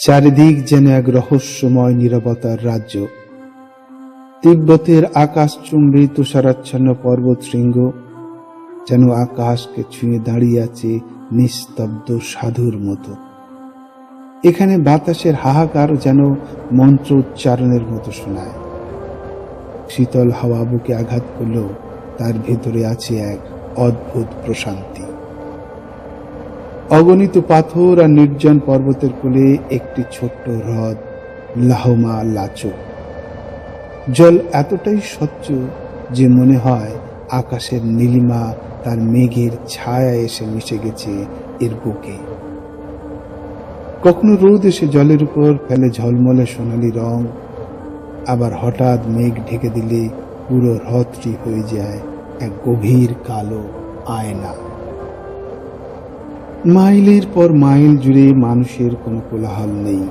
চারিদিক যেন এক রহস্যময় নিরবতার রাজ্য। তিব্বতের আকাশ চুম্বী তুষারাচ্ছন্ন পর্বত শৃঙ্গ যেন আকাশকে ছুঁয়ে দাঁড়িয়ে আছে নিস্তব্ধ সাধুর মতো। এখানে বাতাসের হাহাকার যেন মন্ত্র উচ্চারণের মতো শোনায়। শীতল হাওয়া বুকে আঘাত করলেও তার ভেতরে আছে এক অদ্ভুত প্রশান্তি। অগণিত পাথর আর নির্জন পর্বতের কোলে একটি ছোট্ট হ্রদ, লাহমা লাচো। জল এতটাই স্বচ্ছ যে মনে হয় আকাশের নীলিমা তার মেঘের ছায়া এসে মিশে গেছে এর বুকে। কখনো রোদ এসে জলের উপর ফেলে ঝলমলে সোনালি রং, আবার হঠাৎ মেঘ ঢেকে দিলে পুরো হ্রদটি হয়ে যায় এক গভীর কালো আয়না। মাইলের পর মাইল জুড়ে মানুষের কোনো কোলাহল নেই।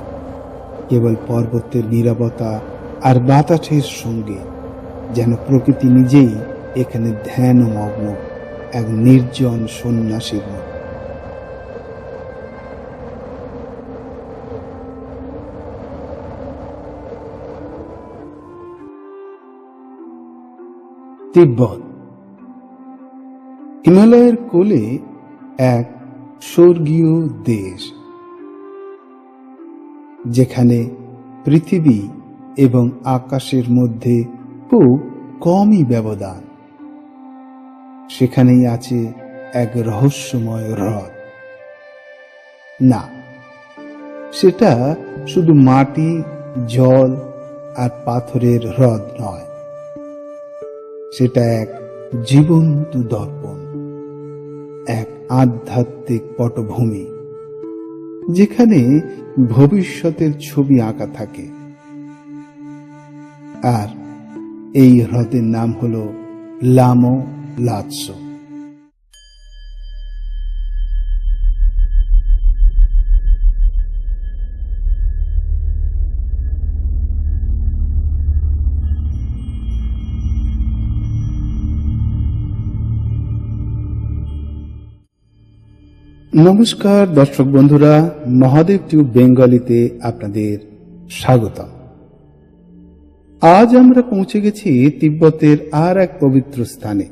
কেবল পর্বতের নীরবতা আর বাতাসের সঙ্গে যেন প্রকৃতি নিজেই এখানে ধ্যানমগ্ন এক নির্জন সন্ন্যাসীর মতো। তিব্বত। হিমালয়ের কোলে এক স্বর্গীয় দেশ, যেখানে পৃথিবী এবং আকাশের মধ্যে খুব কমই ব্যবধান। সেখানেই আছে এক রহস্যময় হ্রদ। না, সেটা শুধু মাটি, জল আর পাথরের হ্রদ নয়, সেটা এক জীবন্ত দর্পণ। এক আধ্যাত্মিক পটভূমি, যেখানে ভবিষ্যতের ছবি আঁকা থাকে। আর এই হ্রদের নাম হল লামো লাৎসো। নমস্কার, দর্শক বন্ধুরা, মহাদেব টিউব বেঙ্গলিতে আপনাদের স্বাগতম। আজ আমরা পৌঁছে গেছি তিব্বতের আর এক পবিত্র স্থানে।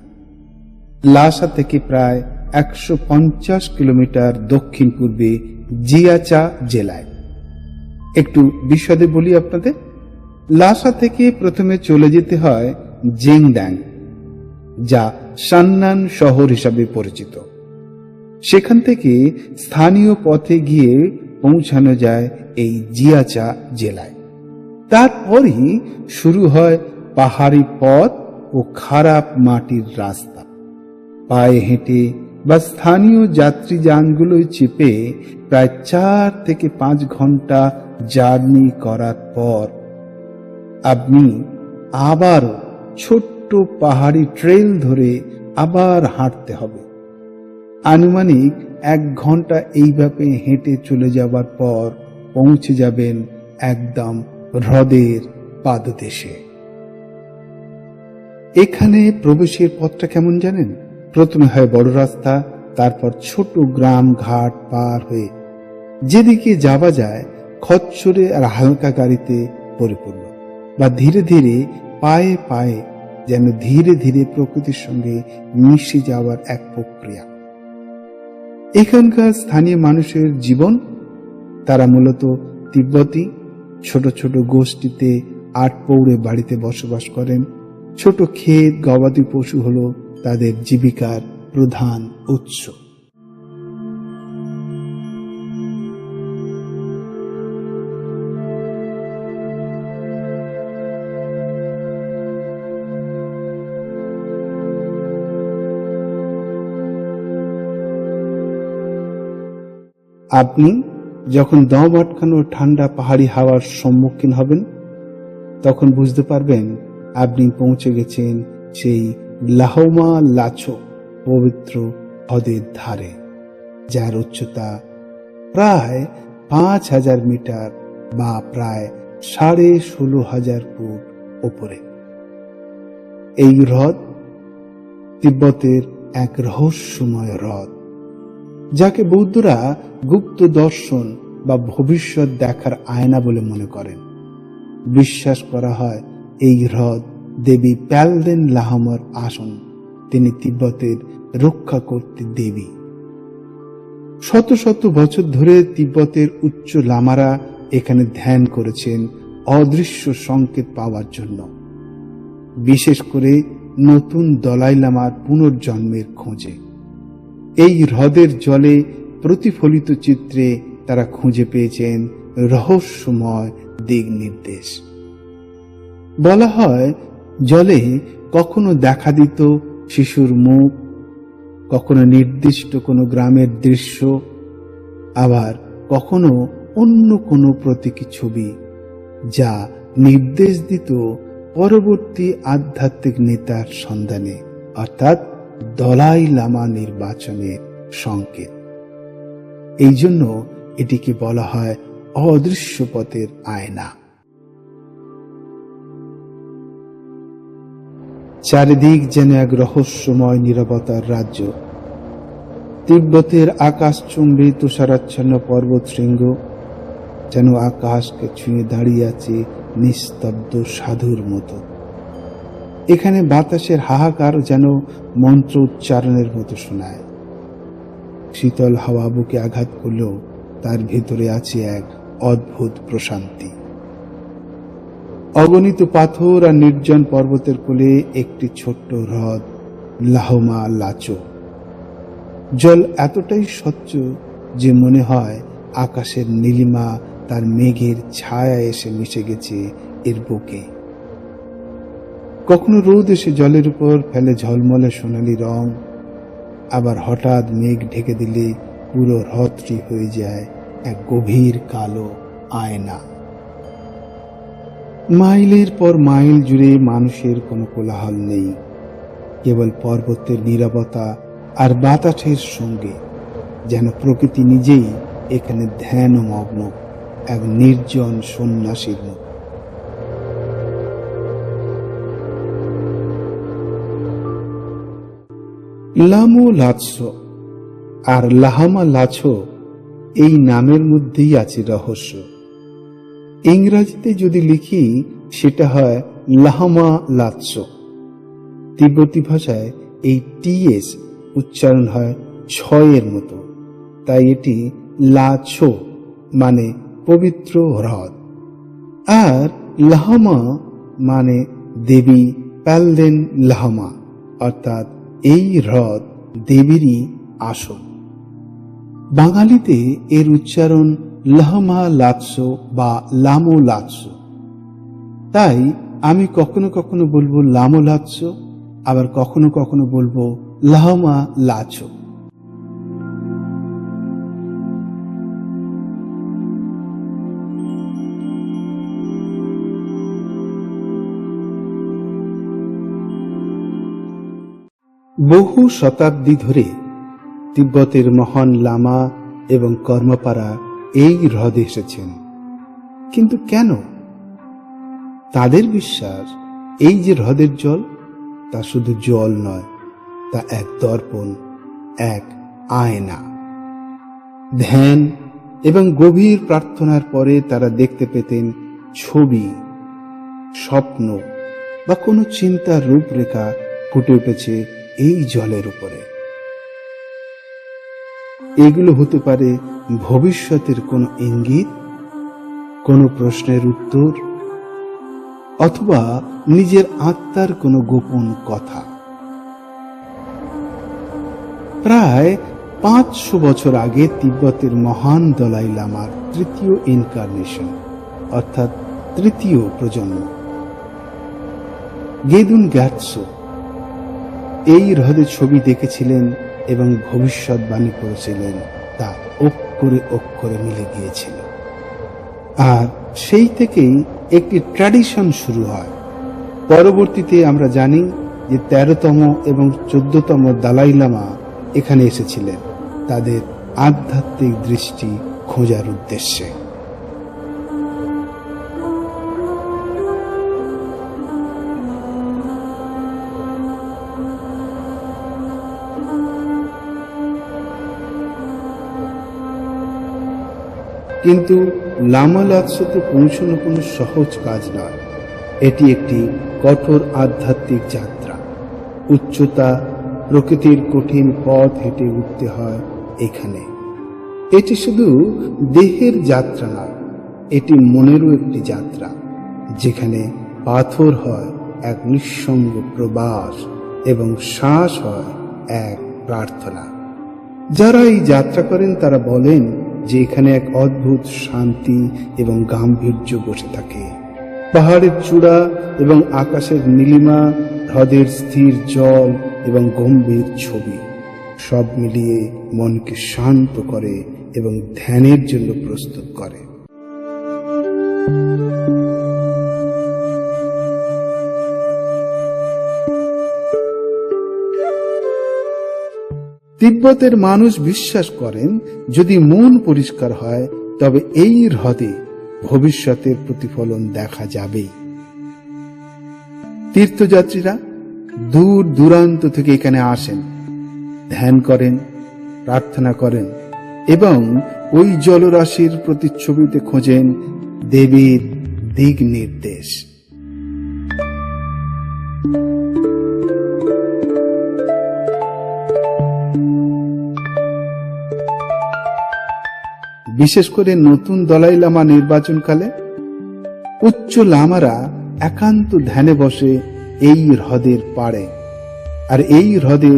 লাসা থেকে প্রায় একশো পঞ্চাশ কিলোমিটার দক্ষিণ পূর্বে জিয়াচা জেলায়। একটু বিশদে বলি আপনাদের, লাসা থেকে প্রথমে চলে যেতে হয় জেংড্যাং যা সান্নান শহর হিসাবে পরিচিত। সেখান থেকে স্থানীয় পথে গিয়ে পৌঁছানো যায় এই জিয়াচা জেলায়। তারপরই শুরু হয় পাহাড়ি পথ ও খারাপ মাটির রাস্তা। পায়ে হেঁটে বা স্থানীয় যাত্রী যানগুলোয় চেপে প্রায় চার থেকে পাঁচ ঘণ্টা জার্নি করার পর আপনি আবারও ছোট্ট পাহাড়ি ট্রেল ধরে আবার হাঁটতে হবে। আনুমানিক এক ঘণ্টা এইভাবে হেঁটে চলে যাবার পর পৌঁছে যাবেন একদম হ্রদের পাদদেশে। এখানে প্রবেশের পথটা কেমন জানেন? প্রথমে হয় বড় রাস্তা, তারপর ছোট গ্রাম ঘাট পার হয়ে যেদিকে যাওয়া যায়, খচ্চরে আর হালকা গাড়িতে পরিপূর্ণ বা ধীরে ধীরে, পায়ে পায়ে যেন ধীরে ধীরে প্রকৃতির সঙ্গে মিশে যাওয়ার এক প্রক্রিয়া। এখানকার স্থানীয় মানুষের জীবন, তারা মূলত তিব্বতী। ছোট ছোট গোষ্ঠীতে আট পৌড়ে বাড়িতে বসবাস করেন। ছোট ক্ষেত গবাদি পশু হল তাদের জীবিকার প্রধান উৎস। আপনি যখন দম আটকানো ঠান্ডা পাহাড়ি হাওয়ার সম্মুখীন হবেন, তখন বুঝতে পারবেন আপনি পৌঁছে গেছেন সেই লাহমা লাছো পবিত্র হ্রদের ধারে, যার উচ্চতা প্রায় পাঁচ হাজার মিটার বা প্রায় সাড়ে ষোলো হাজার ফুট ওপরে। এই হ্রদ তিব্বতের এক রহস্যময় হ্রদ। যাকে বৌদ্ধরা গুপ্ত দর্শন বা ভবিষ্যৎ দেখার আয়না বলে মনে করেন। বিশ্বাস করা হয় এই হ্রদ দেবী প্যালদেন লাহমর আসন, তিনি তিব্বতের রক্ষা করতে দেবী। শত শত বছর ধরে তিব্বতের উচ্চ লামারা এখানে ধ্যান করেছেন অদৃশ্য সংকেত পাওয়ার জন্য। বিশেষ করে নতুন দলাই লামার পুনর্জন্মের খোঁজে। এই হ্রদের জলে প্রতিফলিত চিত্রে তারা খুঁজে পেয়েছেন রহস্যময় দিক নির্দেশ বলা হয়, জলে কখনো দেখা দিত শিশুর মুখ, কখনো নির্দিষ্ট কোনো গ্রামের দৃশ্য, আবার কখনো অন্য কোনো প্রতীকী ছবি, যা নির্দেশ দিত পরবর্তী আধ্যাত্মিক নেতার সন্ধানে। অর্থাৎ দলাই লামা নির্বাচনের সংকেত। এই জন্য এটিকে বলা হয় অদৃশ্য পথের আয়না। চারিদিক যেন এক রহস্যময় নিরবতার রাজ্য। তিব্বতের আকাশ আকাশচুম্বী তুষারাচ্ছন্ন পর্বত শৃঙ্গ যেন আকাশকে ছুঁয়ে দাঁড়িয়ে আছে নিস্তব্ধ সাধুর মতো। এখানে বাতাসের হাহাকার যেন মন্ত্র উচ্চারণের মতো শোনায়। শীতল হাওয়া বুকে আঘাত করলেও তার ভেতরে আছে এক অদ্ভুত প্রশান্তি। অগণিত পাথর আর নির্জন পর্বতের কোলে একটি ছোট্ট হ্রদ, লাহমা লাচো। জল এতটাই স্বচ্ছ যে মনে হয় আকাশের নীলিমা তার মেঘের ছায়া এসে মিশে গেছে এর বুকে। কখনো রোদ এসে জলের উপর ফেলে ঝলমলে সোনালি রং। আবার হঠাৎ মেঘ ঢেকে দিলে পুরো হ্রদটি হয়ে যায় এক গভীর কালো আয়না। মাইলের পর মাইল জুড়ে মানুষের কোনো কোলাহল নেই। কেবল পর্বতের নীরবতা আর বাতাসের সঙ্গে যেন প্রকৃতি নিজেই এখানে ধ্যান ও মগ্ন এক নির্জন সন্ন্যাসীর মতো। লামো লাৎসো, আর লাহামা লাছো এই নামের মধ্যেই আছে রহস্য। ইংরাজিতে যদি লিখি, সেটা হয় লাহামা লাৎসো। তিব্বতী ভাষায় এই টিএস উচ্চারণ হয় ছয়ের মতো। তাই এটি লাছো মানে পবিত্র হ্রদ। আর লাহামা মানে দেবী প্যালদেন লাহামা, অর্থাৎ এই হ্রদ দেবীরই আসন। বাঙালিতে এর উচ্চারণ লহমা লাচ্ছ বা লামো লাচ্ছ তাই আমি কখনো কখনো বলব লামো লাচ্ছ আবার কখনো কখনো বলব লহমা লাচো বহু শতাব্দী ধরে তিব্বতের মহান লামা এবং কর্মপারা এই হ্রদে এসেছেন। কিন্তু কেন? তাদের বিশ্বাস এই যে হ্রদের জল, তা শুধু জল নয়, তা এক দর্পণ, এক আয়না। ধ্যান এবং গভীর প্রার্থনার পরে তারা দেখতে পেতেন ছবি, স্বপ্ন বা কোনো চিন্তার রূপরেখা ফুটে উঠেছে এই জলের উপরে। এগুলো হতে পারে ভবিষ্যতের কোনো ইঙ্গিত, কোনো প্রশ্নের উত্তর, অথবা নিজের আত্মার কোনো গোপন কথা। প্রায় পাঁচশো বছর আগে তিব্বতের মহান দলাই লামার তৃতীয় ইনকারনেশন, অর্থাৎ তৃতীয় প্রজন্ম, গেদুন গ্যাটসো এই হ্রদে ছবি দেখেছিলেন এবং ভবিষ্যৎবাণী করেছিলেন, তা অক্ষরে অক্ষরে মিলে গিয়েছিল। আর সেই থেকেই একটি ট্র্যাডিশন শুরু হয়। পরবর্তীতে আমরা জানি যে তেরোতম এবং চোদ্দতম দালাই লামা এখানে এসেছিলেন। তাদের আধ্যাত্মিক দৃষ্টি খোঁজার উদ্দেশ্যে। কিন্তু লামা লাৎসতে পৌঁছানো কোনো সহজ কাজ নয়। এটি একটি কঠোর আধ্যাত্মিক যাত্রা। উচ্চতা প্রকৃতির কঠিন পথ হেঁটে উঠতে হয় এখানে। এটি শুধু দেহের যাত্রা নয়, এটি মনেরও একটি যাত্রা, যেখানে পাথর হয় এক নিঃসঙ্গ প্রবাস এবং শ্বাস হয় এক প্রার্থনা। যারা এই যাত্রা করেন তারা বলেন যে এখানে এক অদ্ভুত শান্তি এবং গাম্ভীর্য বসে থাকে। পাহাড়ের চূড়া এবং আকাশের নীলিমা, হ্রদের স্থির জল এবং গম্ভীর ছবি, সব মিলিয়ে মনকে শান্ত করে এবং ধ্যানের জন্য প্রস্তুত করে। তিব্বতের মানুষ বিশ্বাস করেন, যদি মন পরিষ্কার হয়, তবে এই হ্রদে ভবিষ্যতের প্রতিফলন দেখা যাবে। তীর্থযাত্রীরা দূর দূরান্ত থেকে এখানে আসেন, ধ্যান করেন, প্রার্থনা করেন এবং ওই জলরাশির প্রতিচ্ছবিতে খোঁজেন দেবীর দিক নির্দেশ বিশেষ করে নতুন দলাই লামা নির্বাচনকালে উচ্চ লামারা একান্ত ধ্যানে বসে এই হ্রদের পাড়ে। আর এই হ্রদে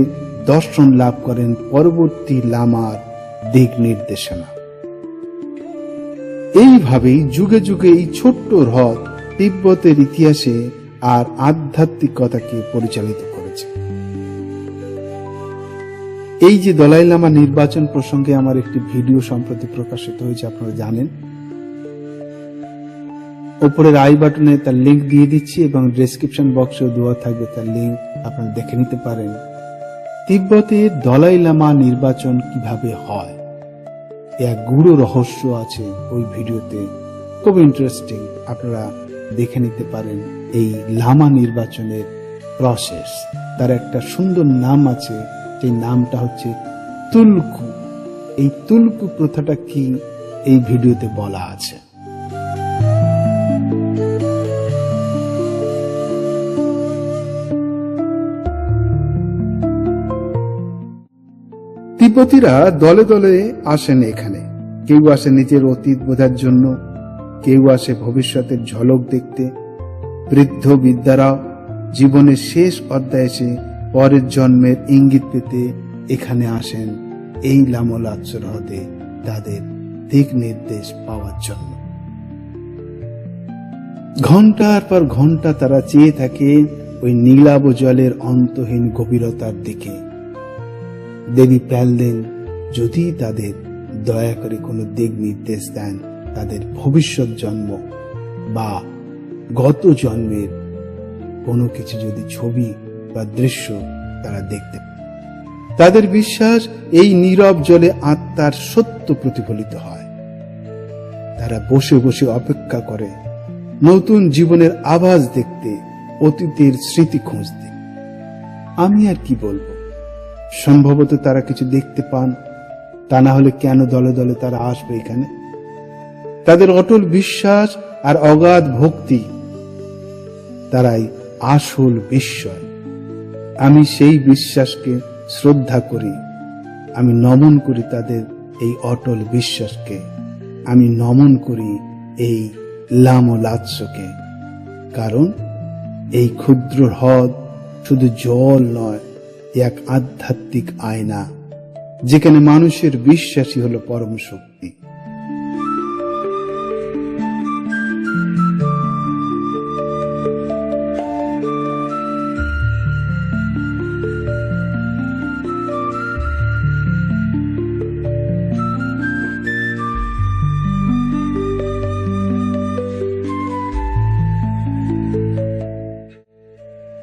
দর্শন লাভ করেন পরবর্তী লামার দিক নির্দেশনা। এইভাবেই যুগে যুগে এই ছোট্ট হ্রদ তিব্বতের ইতিহাসে আর আধ্যাত্মিকতাকে পরিচালিত এই যে দলাই লামা নির্বাচন প্রসঙ্গে আমার একটি ভিডিও সম্প্রতি প্রকাশিত হয়েছে, আপনারা জানেন। উপরের আই বাটনে তার লিঙ্ক দিয়ে দিচ্ছি এবং ডেসক্রিপশন বক্সেও দেওয়া থাকবে তার লিঙ্ক আপনারা দেখে নিতে পারেন। তিব্বতে দলাই লামা নির্বাচন কীভাবে হয় এক গুরু রহস্য আছে ওই ভিডিওতে। খুব ইন্টারেস্টিং আপনারা দেখে নিতে পারেন এই লামা নির্বাচনের প্রসেস তার একটা সুন্দর নাম আছে সেই নামটা হচ্ছে তুলকু। এই তুলকু প্রথাটা কি এই ভিডিওতে বলা আছে? তিব্বতীরা দলে দলে আসেন এখানে। কেউ আসে নিজের অতীত বোঝার জন্য, কেউ আসে ভবিষ্যতের ঝলক দেখতে। বৃদ্ধ বিদ্যারাও জীবনের শেষ অধ্যায়ে এসে পরের জন্মের ইঙ্গিত পেতে এখানে আসেন এই লামলাচ্ছর হতে তাদের দিক নির্দেশ পাওয়ার জন্য। ঘণ্টার পর ঘণ্টা তারা চেয়ে থাকে ওই নীলাব জলের অন্তহীন গভীরতার দিকে। দেবী প্যালদেন যদি তাদের দয়া করে কোনো দিক নির্দেশ দেন, তাদের ভবিষ্যৎ জন্ম বা গত জন্মের কোনো কিছু যদি ছবি বা দৃশ্য তারা দেখতে তাদের বিশ্বাস এই নীরব জলে আত্মার সত্য প্রতিফলিত হয়। তারা বসে বসে অপেক্ষা করে নতুন জীবনের আভাস দেখতে, অতীতের স্মৃতি খুঁজতে। আমি আর কি বলব? সম্ভবত তারা কিছু দেখতে পান, তা না হলে কেন দলে দলে তারা আসবে এখানে? তাদের অটল বিশ্বাস আর অগাধ ভক্তি তারাই আসল বিস্ময়। আমি সেই বিশ্বাসকে শ্রদ্ধা করি। আমি নমন করি তাদের এই অটল বিশ্বাসকে। আমি নমন করি এই লাম লাৎসকে কারণ এই ক্ষুদ্র হ্রদ শুধু জল নয়, এক আধ্যাত্মিক আয়না, যেখানে মানুষের বিশ্বাসই হলো পরম শক্তি।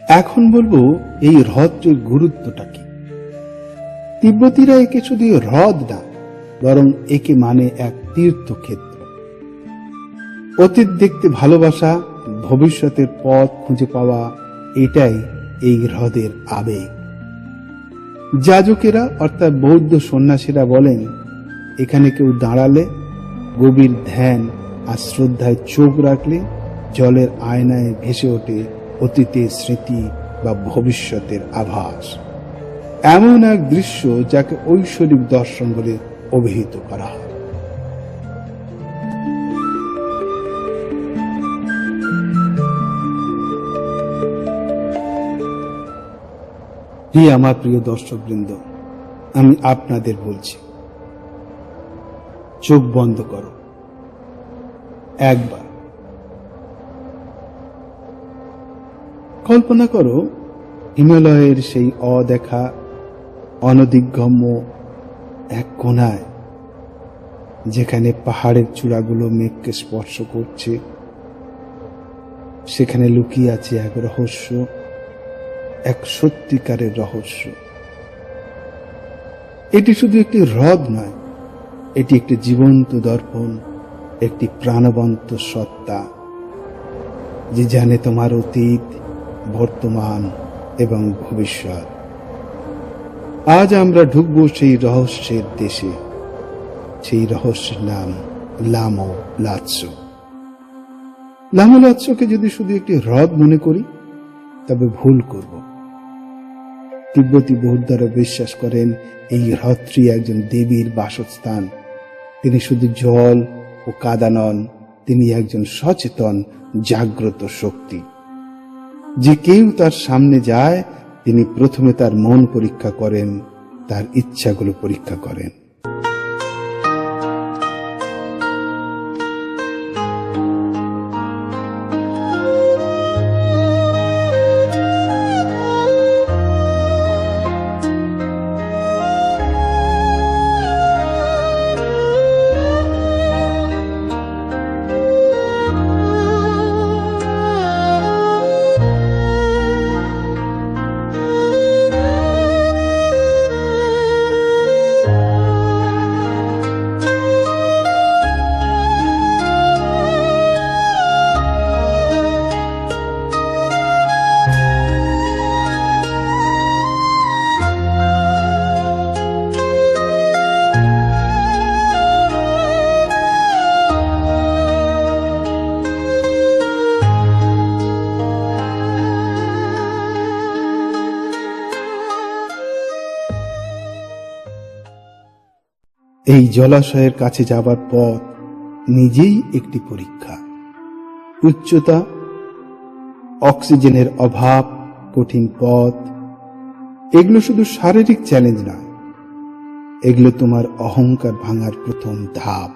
এখন বলব এই হ্রদটির গুরুত্বটা কি? তিব্বতীরা একে শুধু হ্রদ না, বরং একে মানে এক তীর্থক্ষেত্র। অতীত দেখতে ভালোবাসা, ভবিষ্যতের পথ খুঁজে পাওয়া, এটাই এই হ্রদের আবেগ। যাজকেরা অর্থাৎ বৌদ্ধ সন্ন্যাসীরা বলেন, এখানে কেউ দাঁড়ালে গভীর ধ্যান আর শ্রদ্ধায় চোখ রাখলে জলের আয়নায় ভেসে ওঠে অতীতের স্মৃতি বা ভবিষ্যতের আভাস। এমন এক দৃশ্য যাকে ঐশ্বরিক দর্শন বলে অভিহিত করা হয়। আমার প্রিয় দর্শকবৃন্দ, আমি আপনাদের বলছি, চোখ বন্ধ করো। একবার কল্পনা করো, হিমালয়ের সেই অদেখা অনদিগম্য এক কোনায় যেখানে পাহাড়ের চূড়াগুলো মেঘকে স্পর্শ করছে। সেখানে লুকিয়ে আছে এক রহস্য, এক সত্যিকারের রহস্য। এটি শুধু একটি হ্রদ নয়, এটি একটি জীবন্ত দর্পণ, একটি প্রাণবন্ত সত্তা, যে জানে তোমার অতীত বর্তমান এবং ভবিষ্যৎ। আজ আমরা ঢুকবো সেই রহস্যের দেশে। সেই রহস্যের নাম লামো লাৎস। লামো লাৎসকে যদি শুধু একটি হ্রদ মনে করি, তবে ভুল করব। তিব্বতী বৌদ্ধরা বিশ্বাস করেন, এই হ্রদটি একজন দেবীর বাসস্থান। তিনি শুধু জল ও কাদা নন তিনি একজন সচেতন, জাগ্রত শক্তি। যে কেউ তার সামনে যায়, তিনি প্রথমে তার মন পরীক্ষা করেন, তার ইচ্ছাগুলো পরীক্ষা করেন। এই জলাশয়ের কাছে যাবার পথ নিজেই একটি পরীক্ষা। উচ্চতা, অক্সিজেনের অভাব, কঠিন পথ, এগুলো শুধু শারীরিক চ্যালেঞ্জ নয়, এগুলো তোমার অহংকার ভাঙার প্রথম ধাপ।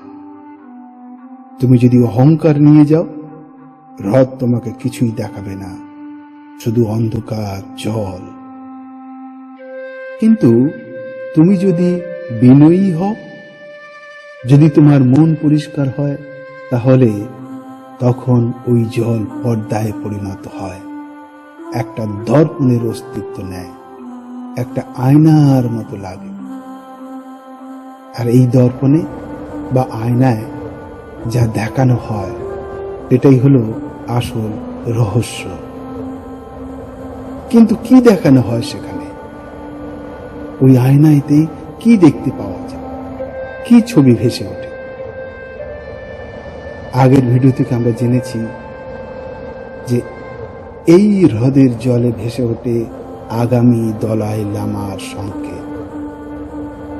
তুমি যদি অহংকার নিয়ে যাও, হ্রদ তোমাকে কিছুই দেখাবে না, শুধু অন্ধকার, জল। কিন্তু তুমি যদি বিনয়ী হও যদি তোমার মন পরিষ্কার হয়, তাহলে তখন ওই জল পর্দায় পরিণত হয়। একটা দর্পণের অস্তিত্ব নেয়। একটা আয়নার মতো লাগে। আর এই দর্পণে বা আয়নায় যা দেখানো হয়, এটাই হলো আসল রহস্য। কিন্তু কি দেখানো হয় সেখানে? ওই আয়নাইতে কি দেখতে পাওয়া কি ছবি ভেসে ওঠে? আগের ভিডিও থেকে আমরা জেনেছি যে এই হ্রদের জলে ভেসে ওঠে আগামী দলাই লামার সংকেত।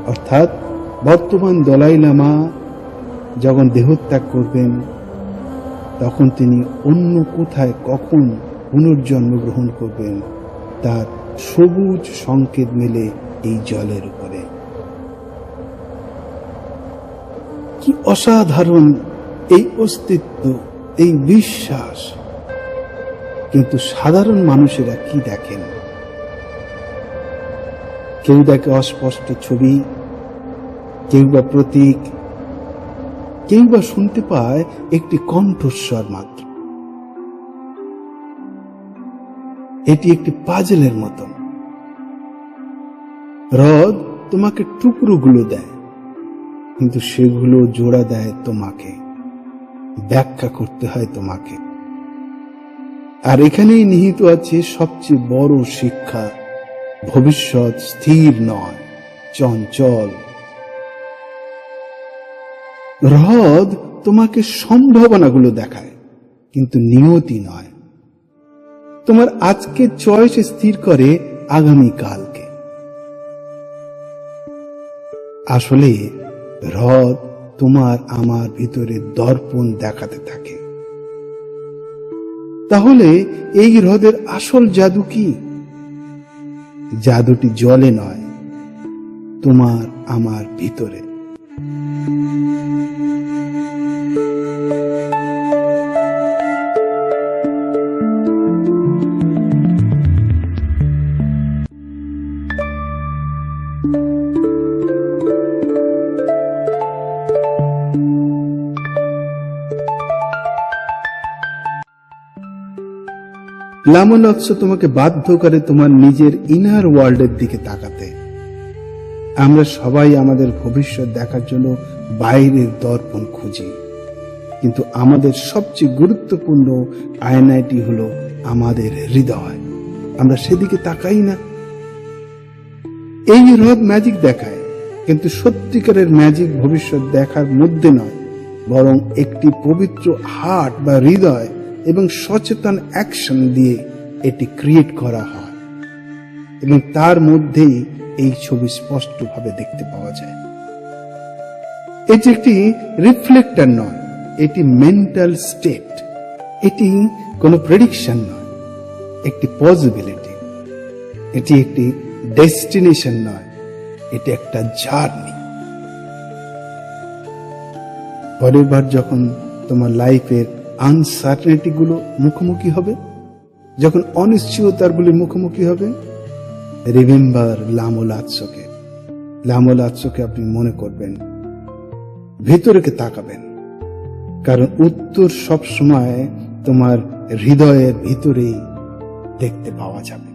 অর্থাৎ বর্তমান দলাই লামা যখন দেহত্যাগ করবেন, তখন তিনি অন্য কোথায় কখন পুনর্জন্ম গ্রহণ করবেন, তার সবুজ সংকেত মেলে এই জলের উপরে। কি অসাধারণ এই অস্তিত্ব, এই বিশ্বাস কিন্তু সাধারণ মানুষেরা কি দেখেন? কেউ দেখে অস্পষ্ট ছবি, কেউ বা প্রতীক, কেউ বা শুনতে পায় একটি কণ্ঠস্বর মাত্র। এটি একটি পাজলের মতন হ্রদ তোমাকে টুকরোগুলো দেয়। কিন্তু সেগুলো জোড়া দেয় তোমাকে। ব্যাখ্যা করতে হয় তোমাকে। আর এখানেই নিহিত আছে সবচেয়ে বড় শিক্ষা, ভবিষ্যৎ স্থির নয়, চঞ্চল। হ্রদ তোমাকে সম্ভাবনাগুলো দেখায়, কিন্তু নিয়তি নয়। তোমার আজকে চয়েস স্থির করে আগামী কালকে আসলে হ্রদ তোমার আমার ভিতরে দর্পণ দেখাতে থাকে। তাহলে এই হ্রদের আসল জাদু কি? জাদুটি জলে নয়, তোমার আমার ভিতরে। লামনৎস তোমাকে বাধ্য করে তোমার নিজের ইনার ওয়ার্ল্ডের দিকে তাকাতে। আমরা সবাই আমাদের ভবিষ্যৎ দেখার জন্য বাইরের দর্পণ খুঁজি। কিন্তু আমাদের সবচেয়ে গুরুত্বপূর্ণ আয়নাটি হলো আমাদের হৃদয়। আমরা সেদিকে তাকাই না। এই হ্রদ ম্যাজিক দেখায়, কিন্তু সত্যিকারের ম্যাজিক ভবিষ্যৎ দেখার মধ্যে নয়, বরং একটি পবিত্র হার্ট বা হৃদয় এবং সচেতন অ্যাকশন দিয়ে এটি ক্রিয়েট করা হয়। এবং তার মধ্যেই এই ছবি স্পষ্টভাবে দেখতে পাওয়া যায়। এটি একটি রিফ্লেক্টর নয়, এটি মেন্টাল স্টেট। এটি কোনো প্রেডিকশন নয়, একটি পসিবিলিটি। এটি একটি ডেস্টিনেশন নয়, এটি একটা জার্নি। পরের বার যখন তোমার লাইফের আনসার্টেনিটি গুলো মুখোমুখি হবে? যখন অনিশ্চয়তারগুলি মুখোমুখি হবে? রিমেম্বার লামোলাৎসকে লামোলাৎসকে আপনি মনে করবেন ভেতরেকে তাকাবেন। কারণ উত্তর সব সময় তোমার হৃদয়ের ভিতরেই দেখতে পাওয়া যাবে।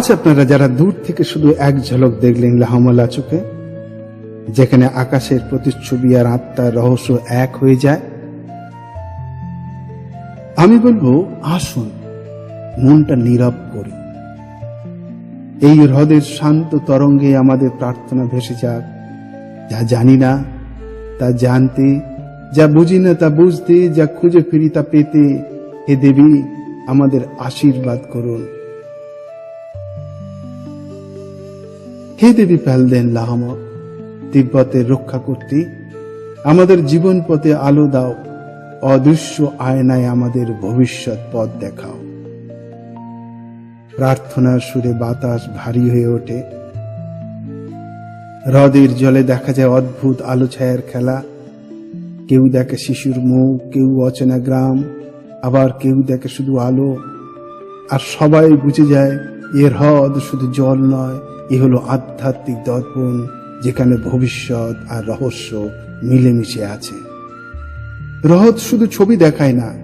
আজ আপনারা যারা দূর থেকে শুধু এক ঝলক দেখলেন লাহমালা চোখে, যেখানে আকাশের প্রতিচ্ছবি আর আত্মার রহস্য এক হয়ে যায়, আমি বলব, আসুন, মনটা নীরব করি। এই হ্রদের শান্ত তরঙ্গে আমাদের প্রার্থনা ভেসে যাক, যা জানি না, তা জানতে, যা বুঝি না, তা বুঝতে, যা খুঁজে ফিরি তা পেতে, হে দেবী, আমাদের আশীর্বাদ করুন। হে দেবী প্যালদেন লাহম, তিব্বতের রক্ষা করতে আমাদের জীবন পথে আলো দাও, অদৃশ্য আয়নায় আমাদের ভবিষ্যৎ পথ দেখাও। প্রার্থনার সুরে বাতাস ভারী হয়ে ওঠে। হ্রদের জলে দেখা যায় অদ্ভুত আলো ছায়ার খেলা। কেউ দেখে শিশুর মুখ, কেউ অচেনা গ্রাম, আবার কেউ দেখে শুধু আলো। আর সবাই বুঝে যায় এ হ্রদ শুধু জল নয়, এ হলো আধ্যাত্মিক দর্পণ, যেখানে ভবিষ্যৎ আর রহস্য মিলেমিশে আছে। হ্রদ শুধু ছবি দেখায় না,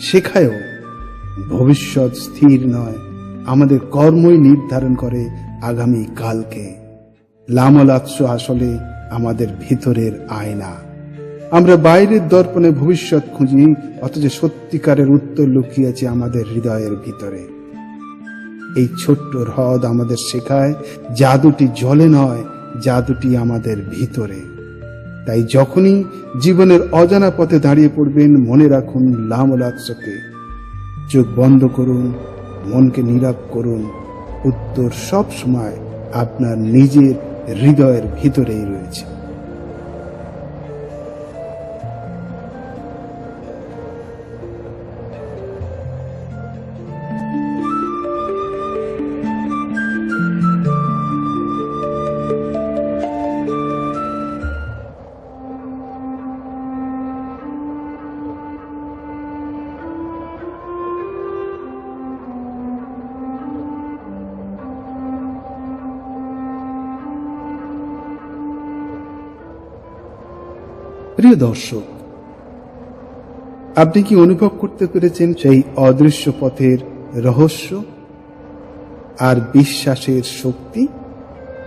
শেখায়ও। ভবিষ্যৎ স্থির নয়, আমাদের কর্মই নির্ধারণ করে আগামী কালকে। লামলাৎস আসলে আমাদের ভিতরের আয়না। আমরা বাইরের দর্পণে ভবিষ্যৎ খুঁজি, অথচ সত্যিকারের উত্তর লুকিয়ে আছে আমাদের হৃদয়ের ভিতরে। এই ছোট্ট হ্রদ আমাদের শেখায়, জাদুটি জলে নয়, জাদুটি আমাদের ভিতরে। তাই যখনই জীবনের অজানা পথে দাঁড়িয়ে পড়বেন, মনে রাখুন লামলাৎসকে চোখ বন্ধ করুন, মনকে নীরব করুন। উত্তর সব সময় আপনার নিজের হৃদয়ের ভিতরেই রয়েছে। প্রিয় দর্শক, আপনি কি অনুভব করতে পেরেছেন সেই অদৃশ্য পথের রহস্য আর বিশ্বাসের শক্তি?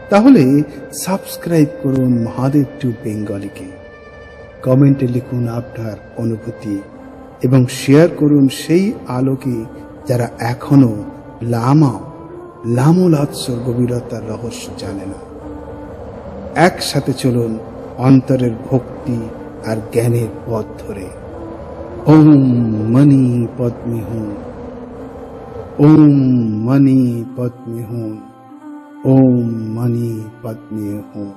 তাহলে সাবস্ক্রাইব করুন মহাদেব টু বেঙ্গলিকে। কমেন্টে লিখুন আপনার অনুভূতি এবং শেয়ার করুন সেই আলোকে যারা এখনও লামা লামুলাৎসর গভীরতার রহস্য জানে না। একসাথে চলুন অন্তরের ভক্তি আর জ্ঞানের পথ ধরে ওম মনি পদ্মে হুম ওম মনি পদ্মে হুম ওম মনি পদ্মে হুম